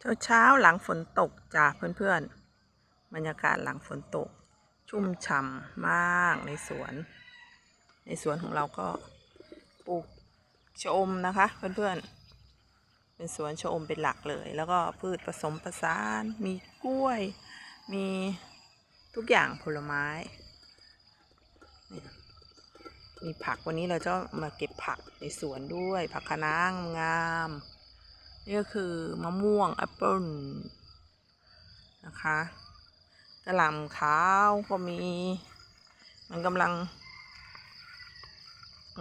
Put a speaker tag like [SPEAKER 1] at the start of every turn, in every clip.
[SPEAKER 1] เช้าเช้าๆหลังฝนตกจ้าเพื่อนๆ บรรยากาศหลังฝนตก ชุ่มฉ่ำมากในสวน ในสวนของเราก็ปลูกชะอมนะคะ เพื่อนๆ เป็นสวนชะอมเป็นหลักเลย แล้วก็พืชผสมผสาน มีกล้วย มีทุกอย่างผลไม้ มีผักวันนี้เราจะมาเก็บผักในสวนด้วย ผักคะน้างาม นี่ก็คือมะม่วงแอปเปิลนะคะกระหล่ำขาวก็มี มันกำลัง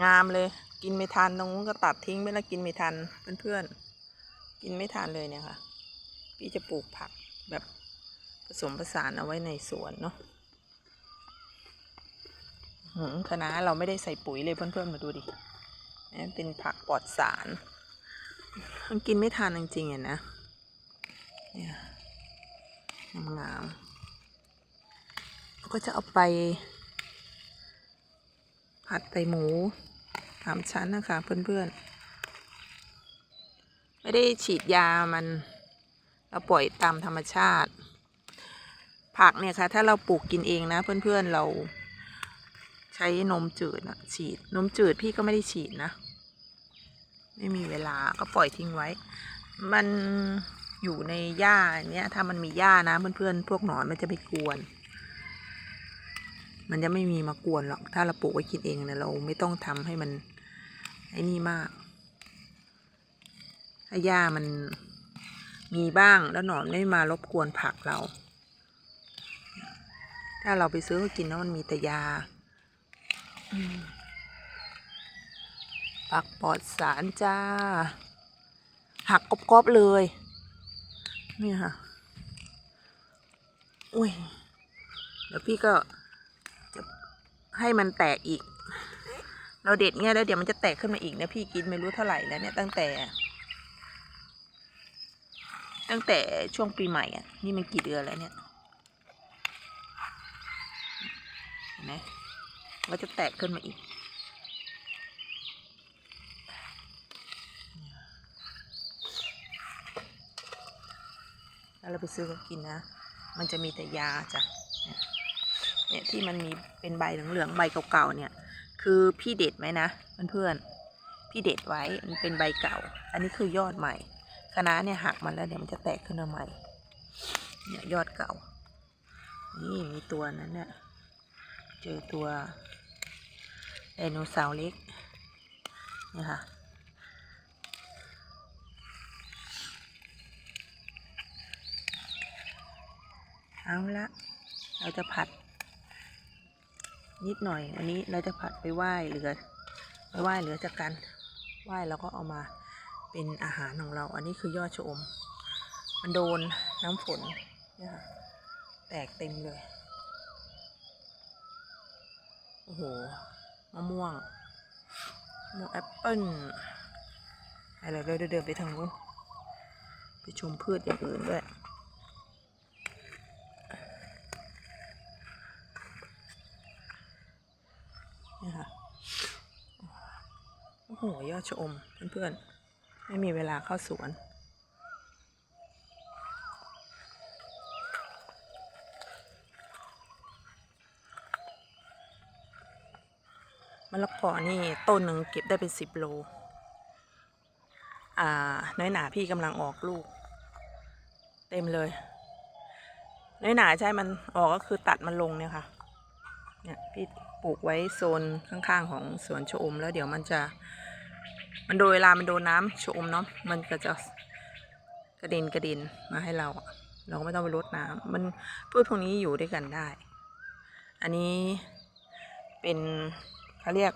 [SPEAKER 1] งามเลยกินไม่ทันตรงนู้นก็ตัดทิ้งไปแล้วกินไม่ทันเพื่อนๆกินไม่ทันเลยเนี่ยค่ะ พี่จะปลูกผักแบบผสมผสานเอาไว้ในสวนเนาะหืมคะเราไม่ได้ใส่ปุ๋ยเลยเพื่อนๆมาดูดิเนี่ยเป็นผักปลอดสาร มันกินไม่ทานจริงๆอะนะเนี่ยงามๆก็จะเอาไป ผัดใส่หมูสามชั้นนะคะเพื่อนๆ ไม่ได้ฉีดยามัน เราปล่อยตามธรรมชาติ ผักเนี่ยค่ะ ถ้าเราปลูกกินเองนะเพื่อนๆเราใช้นมจืดนะฉีดนมจืดพี่ก็ไม่ได้ฉีดนะ ไม่มีเวลาก็ปล่อยทิ้งไว้ มันอยู่ในหญ้าเนี้ยถ้ามันมีหญ้านะเพื่อนๆพวกหนอนมันจะไปกวน มันจะไม่มีมากวนหรอก ถ้าเราปลูกไว้กินเองเนี่ยเราไม่ต้องทำให้มันไอ้นี่มาก ถ้าหญ้ามันมีบ้างแล้วหนอนไม่มารบกวนผักเรา ถ้าเราไปซื้อกินแล้วมันมีแต่ยา อืม ผักปลอดสารจ้า หักกรอบๆเลย นี่ค่ะ อุ้ย เดี๋ยวพี่ก็จะให้มันแตกอีก เราเด็ดเงี้ยแล้วเดี๋ยวมันจะแตกขึ้นมาอีกนะพี่กินไม่รู้เท่าไหร่แล้วเนี่ยตั้งแต่ ตั้งแต่ช่วงปีใหม่อะ นี่มันกี่เดือนแล้วเนี่ยเห็นไหมว่าจะแตกขึ้นมาอีก แล้วเราไปซื้อก็กินนะ มันจะมีแต่ยาจ้ะเนี่ยที่มันมีเป็นใบเหลืองๆใบเก่าๆเนี่ย คือพี่เด็ดไว้นะเพื่อนๆพี่เด็ดไว้มันเป็นใบเก่า อันนี้คือยอดใหม่คณะเนี่ยหักมันแล้วเดี๋ยวมันจะแตกขึ้นมาใหม่เนี่ยยอดเก่า นี่มีตัวนั้นเนี่ยเจอตัวไดโนเสาร์เล็กเนี่ยค่ะ เอาละ เราจะผัด นิดหน่อย วันนี้เราจะผัดไปไหว้เหลือไปไหว้เหลือจากกันไหว้แล้วก็เอามาเป็นอาหารของเรา อันนี้คือยอดชะอม มันโดนน้ำฝนเนี่ยค่ะแตกเต็มเลย โอ้โห มะม่วงมะม่วงแอปเปิ้ลอะไรเราเดินไปทางนู้นไปชมพืชอย่างอื่นด้วย นี่ค่ะ โอ้โหยอดชะอมเพื่อนๆ ไม่มีเวลาเข้าสวน มะละกอนี่ต้นหนึ่งเก็บได้เป็นสิบโล อ่า น้อยหนาพี่กำลังออกลูก เต็มเลย น้อยหนาใช่มันออกก็คือตัดมันลงเนี่ยค่ะ เนี่ยพี่ปลูกไว้โซนข้างๆของสวนชะอมแล้วเดี๋ยวมันจะ มันโดนเวลามันโดนน้ำชะอมเนาะมันก็จะกระเด็นกระเด็นมาให้เราเราก็ไม่ต้องไปรดน้ำมันพืชพวกนี้อยู่ด้วยกันได้ อันนี้เป็นเขาเรียก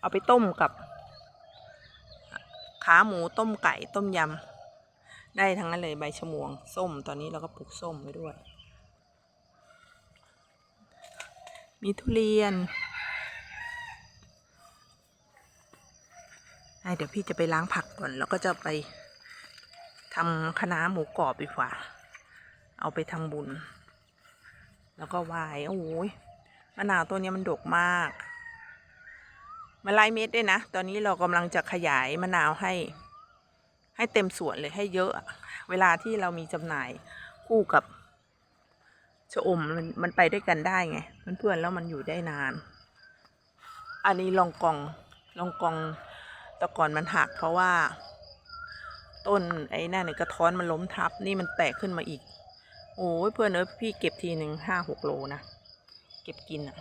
[SPEAKER 1] เอาไปต้มกับ ขาหมูต้มไก่ต้มยำได้ทั้งนั้นเลยใบชะมวง ส้มตอนนี้เราก็ปลูกส้มไว้ด้วย มีทุเรียนอะ เดี๋ยวพี่จะไปล้างผักก่อน แล้วก็จะไปทำคณะหมูกรอบดีกว่า เอาไปทำบุญ แล้วก็วายโอ้ยมะนาวตัวนี้มันดกมากมันลายเม็ดด้วยนะ ตอนนี้เรากำลังจะขยายมะนาวให้ ให้เต็มสวนเลยให้เยอะอะ เวลาที่เรามีจำหน่ายคู่กับชะอมมันมันไปด้วยกันได้ไงเพื่อนๆแล้วมันอยู่ได้นาน อันนี้ลองกองลองกอง แตะก่อนมันหักเพราะว่า ต้นไอ้นั่นเนี่ยกระท้อนมันล้มทับ นี่มันแตกขึ้นมาอีก โอ้ยเพื่อนเอ้ยพี่เก็บทีหนึ่งห้าหกโลนะ เก็บกินอะ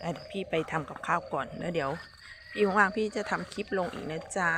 [SPEAKER 1] เดี๋ยวพี่ไปทำกับข้าวก่อนแล้วเดี๋ยว พี่ว่างๆพี่จะทำคลิปลงอีกนะจ๊ะ